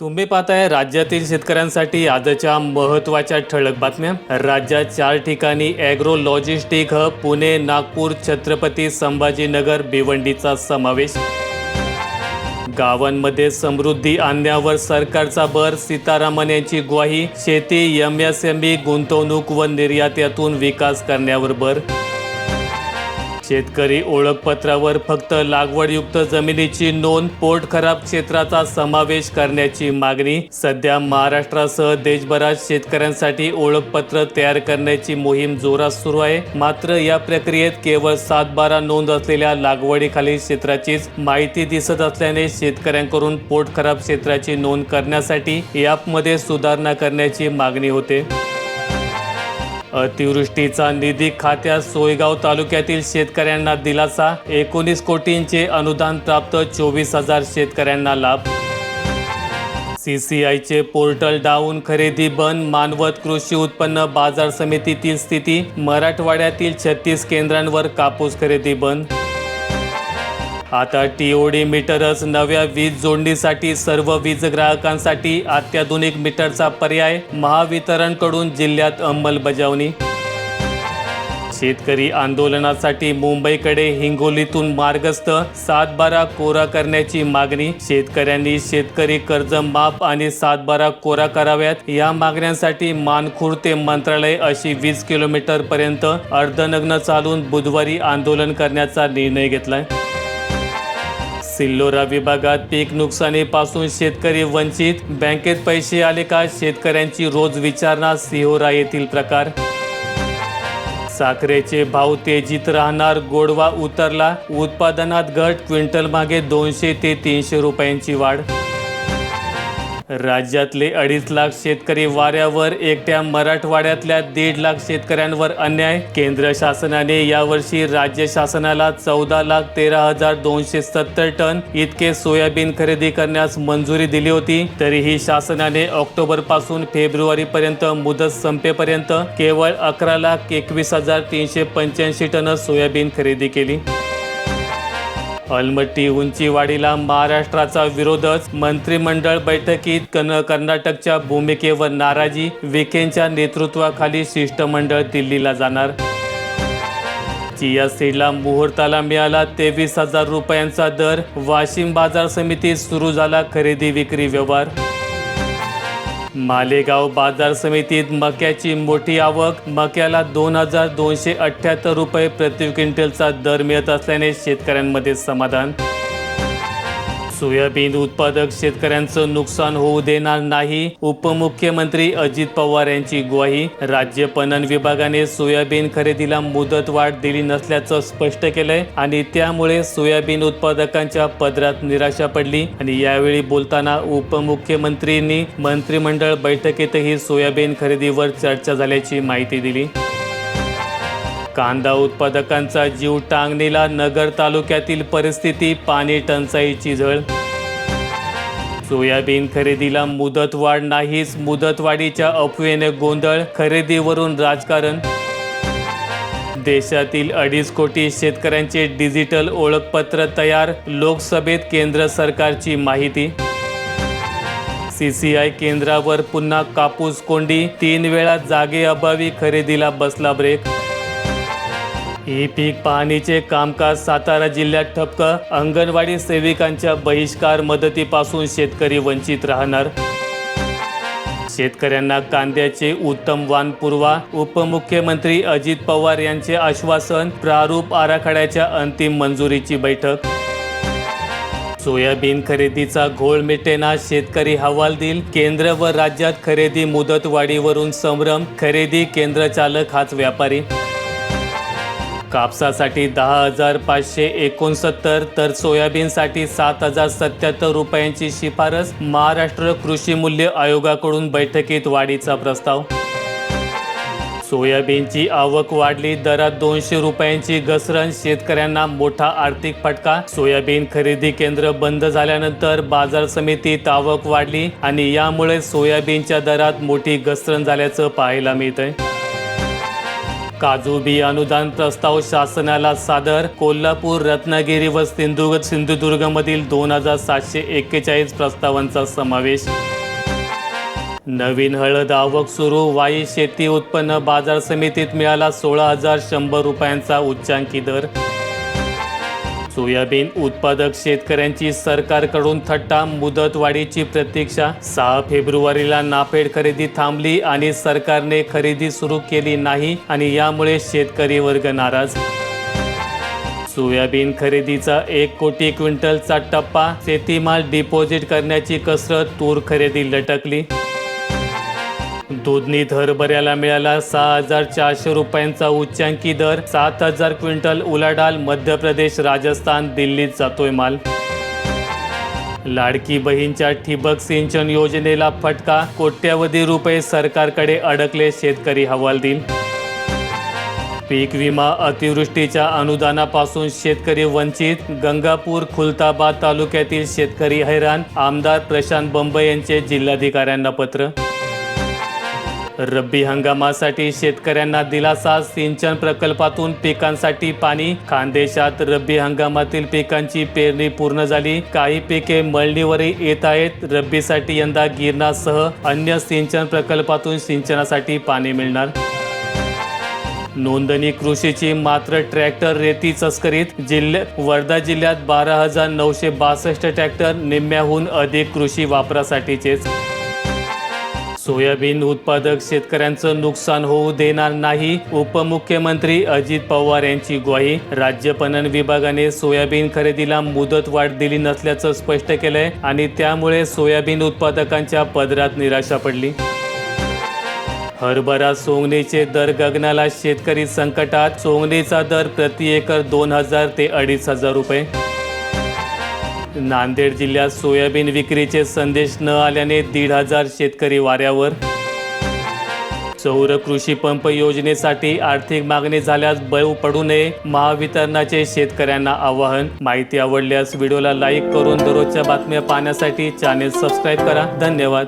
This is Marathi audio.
तुम्ही पाहताय राज्यातील शेतकऱ्यांसाठी आजच्या महत्त्वाच्या ठळक बातम्या. राज्यात चार ठिकाणी agro logistic hub Pune Nagpur Chhatrapati Sambhajinagar भिवंडीचा समावेश. गावांमध्ये समृद्धी आणण्यावर सरकारचा भर सीतारामन यांची ग्वाही शेती एम एस एम ई गुंतवणूक व निर्यात यातून विकास करण्यावर भर. शेतकरी ओळखपत्रावर फक्त लागवडयुक्त जमिनीची नोंद पोर्ट खराब क्षेत्राचा समावेश करण्याची मागणी सध्या महाराष्ट्रासह देशभरात शेतकऱ्यांसाठी ओळखपत्र तयार करण्याची मोहीम जोरात सुरू आहे. मात्र या प्रक्रियेत केवळ सात बारा नोंद असलेल्या लागवडीखालील क्षेत्राचीच माहिती दिसत असल्याने शेतकऱ्यांकडून पोट खराब क्षेत्राची नोंद करण्यासाठी यापमध्ये सुधारणा करण्याची मागणी होते. अतिवृष्टीचा निधी खात्यात सोयगाव तालुक्यातील शेतकऱ्यांना दिलासा. एकोणीस कोटींचे अनुदान प्राप्त चोवीस हजार शेतकऱ्यांना लाभ. सीसीआयचे पोर्टल डाऊन खरेदी बंद मानवत कृषी उत्पन्न बाजार समितीतील स्थिती. मराठवाड्यातील छत्तीस केंद्रांवर कापूस खरेदी बंद. आता टीओडी मीटरच नव्या वीज जोडणीसाठी सर्व वीज ग्राहकांसाठी अत्याधुनिक मीटरचा पर्याय महावितरणकडून जिल्ह्यात अंमलबजावणी. शेतकरी आंदोलनासाठी मुंबईकडे हिंगोलीतून मार्गस्थ सातबारा कोरा करण्याची मागणी. शेतकऱ्यांनी शेतकरी कर्ज माफ आणि सातबारा कोरा कराव्यात. या मागण्यांसाठी मानखुर्द ते मंत्रालय अशी वीस किलोमीटर पर्यंत अर्धनग्न चालून बुधवारी आंदोलन करण्याचा निर्णय घेतलाय. सिल्लोरा विभागात पीक नुकसानीपासून शेतकरी वंचित. बँकेत पैसे आले का? शेतकऱ्यांची रोज विचारणा सिहोरा येथील प्रकार. साखरेचे भाव तेजीत राहणार. गोडवा उतरला. उत्पादनात घट. क्विंटल मागे दोनशे ते तीनशे रुपयांची वाढ. राज्यातले अडीच लाख शेतकरी वाऱ्यावर एकट्या मराठवाड्यातल्या दीड लाख शेतकऱ्यांवर अन्याय. केंद्र शासनाने यावर्षी राज्य शासनाला चौदा लाख तेरा हजार दोनशे सत्तर टन इतके सोयाबीन खरेदी करण्यास मंजुरी दिली होती. तरीही शासनाने ऑक्टोबरपासून फेब्रुवारी पर्यंत मुदत संपेपर्यंत केवळ अकरा लाख एकवीस हजार तीनशे पंच्याऐंशी टन सोयाबीन खरेदी केली. अलमट्टी उंचीवाडीला महाराष्ट्राचा विरोधच. मंत्रिमंडळ बैठकीत कन कर्नाटकच्या भूमिकेवर नाराजी विखेंच्या नेतृत्वाखाली शिष्टमंडळ दिल्लीला जाणार. चिया सीडला मुहूर्ताला मिळाला तेवीस हजार रुपयांचा दर. वाशिम बाजार समितीत सुरू झाला खरेदी विक्री व्यवहार. मालेगाव बाजार समितीत मक्याची मोठी आवक. मक्याला दोन हजार दोनशे अठ्ठ्याहत्तर रुपये प्रति क्विंटलचा दर मिळत असल्याने शेतकऱ्यांमध्ये समाधान. सोयाबीन उत्पादक शेतकऱ्यांचं नुकसान होऊ देणार नाही. उपमुख्यमंत्री अजित पवार यांची ग्वाही. राज्य पणन विभागाने सोयाबीन खरेदीला मुदतवाढ दिली नसल्याचं स्पष्ट केलंय आणि त्यामुळे सोयाबीन उत्पादकांच्या पदरात निराशा पडली. आणि यावेळी बोलताना उपमुख्यमंत्रींनी मंत्रिमंडळ बैठकीतही सोयाबीन खरेदीवर चर्चा झाल्याची माहिती दिली. कांदा उत्पादकांचा जीव टांगणीला नगर तालुक्यातील परिस्थिती पाणी टंचाईची झळ सोयाबीन खरेदीला मुदतवाढ नाहीच मुदतवाढीच्या अफवेने गोंधळ खरेदीवरून राजकारण. देशातील अडीच कोटी शेतकऱ्यांचे डिजिटल ओळखपत्र तयार लोकसभेत केंद्र सरकारची माहिती. सीसीआय केंद्रावर पुन्हा कापूस कोंडी तीन वेळा जागेअभावी खरेदीला बसला ब्रेक. ही पीक पाहणीचे कामकाज सातारा जिल्ह्यात ठपक अंगणवाडी सेविकांच्या बहिष्कार मदतीपासून शेतकरी वंचित राहणार. शेतकऱ्यांना कांद्याचे उत्तम वाण पुरवा. उपमुख्यमंत्री अजित पवार यांचे आश्वासन प्रारूप आराखड्याच्या अंतिम मंजुरीची बैठक. सोयाबीन खरेदीचा घोळ मिटेना शेतकरी हवाल दिल केंद्र व राज्यात खरेदी मुदतवाढीवरून संभ्रम खरेदी केंद्र चालक हाच व्यापारी. कापसासाठी दहा हजार पाचशे एकोणसत्तर तर सोयाबीनसाठी सात हजार सत्याहत्तर रुपयांची शिफारस महाराष्ट्र कृषी मूल्य आयोगाकडून बैठकीत वाढीचा प्रस्ताव. सोयाबीनची आवक वाढली दरात दोनशे रुपयांची घसरण शेतकऱ्यांना मोठा आर्थिक फटका. सोयाबीन खरेदी केंद्र बंद झाल्यानंतर बाजार समितीत आवक वाढली आणि यामुळे सोयाबीनच्या दरात मोठी घसरण झाल्याचं पाहायला मिळतंय. काजू बी अनुदान प्रस्ताव शासनाला सादर. कोल्हापूर रत्नागिरी व सिंधुदुर्ग सिंधुदुर्गमधील दोन हजार सातशे एक्केचाळीस प्रस्तावांचा समावेश. नवीन हळद आवक सुरू. वाई शेती उत्पन्न बाजार समितीत मिळाला सोळा हजार शंभर रुपयांचा उच्चांकी दर. सोयाबीन उत्पादक शेतकऱ्यांची सरकारकडून थट्टा मुदतवाढीची प्रतीक्षा. सहा फेब्रुवारीला नाफेड खरेदी थांबली आणि सरकारने खरेदी सुरू केली नाही आणि यामुळे शेतकरी वर्ग नाराज. सोयाबीन खरेदीचा एक कोटी क्विंटलचा टप्पा. शेतीमाल डिपॉझिट करण्याची कसरत तूर खरेदी लटकली. दुधनीत हरभऱ्याला मिळाला. सहा हजार चारशे रुपयांचा उच्चांकी दर. सात हजार क्विंटल उलाढाल मध्य प्रदेश राजस्थान दिल्लीत जातोय माल. लाडकी बहीणच्या ठिबक सिंचन योजनेला फटका. कोट्यवधी रुपये सरकारकडे अडकले शेतकरी हवालदिल. पीक विमा अतिवृष्टीच्या अनुदानापासून शेतकरी वंचित. गंगापूर खुलताबाद तालुक्यातील शेतकरी हैराण आमदार प्रशांत बंब यांचे जिल्हाधिकाऱ्यांना पत्र. रब्बी हंगामासाठी शेतकऱ्यांना दिलासा सिंचन प्रकल्पातून पिकांसाठी पाणी. खानदेशात रब्बी हंगामातील पिकांची पेरणी पूर्ण झाली. काही पिके मळणीवरही येत आहेत. रब्बीसाठी यंदा गिरणासह अन्य सिंचन प्रकल्पातून सिंचनासाठी पाणी मिळणार. नोंदणी कृषीची मात्र ट्रॅक्टर रेती तस्करीत जिल्ह्यात वर्धा जिल्ह्यात बारा हजार नऊशे बासष्ट ट्रॅक्टर निम्म्याहून अधिक कृषी वापरासाठीचेच. सोयाबीन उत्पादक शेतकऱ्यांचं नुकसान होऊ देणार नाही उपमुख्यमंत्री अजित पवार यांची ग्वाही. राज्य पणन विभागाने सोयाबीन खरेदीला मुदत वाढ दिली नसल्याचं स्पष्ट केलंय आणि त्यामुळे सोयाबीन उत्पादकांच्या पदरात निराशा पडली. हरभरा सोंगणीचे दर गगनाला शेतकरी संकटात सोंगणीचा दर प्रति एकर दोन हजार ते अडीच हजार रुपये. नांदेड जिल्ह्यात सोयाबीन विक्रीचे संदेश न आल्याने दीड हजार शेतकरी वाऱ्यावर. सौर कृषी पंप योजनेसाठी आर्थिक मागणी झाल्यास बळू पडू नये महावितरणाचे शेतकऱ्यांना आवाहन. माहिती आवडल्यास व्हिडिओला लाईक करून दररोजच्या बातम्या पाहण्यासाठी चॅनेल सबस्क्राईब करा. धन्यवाद.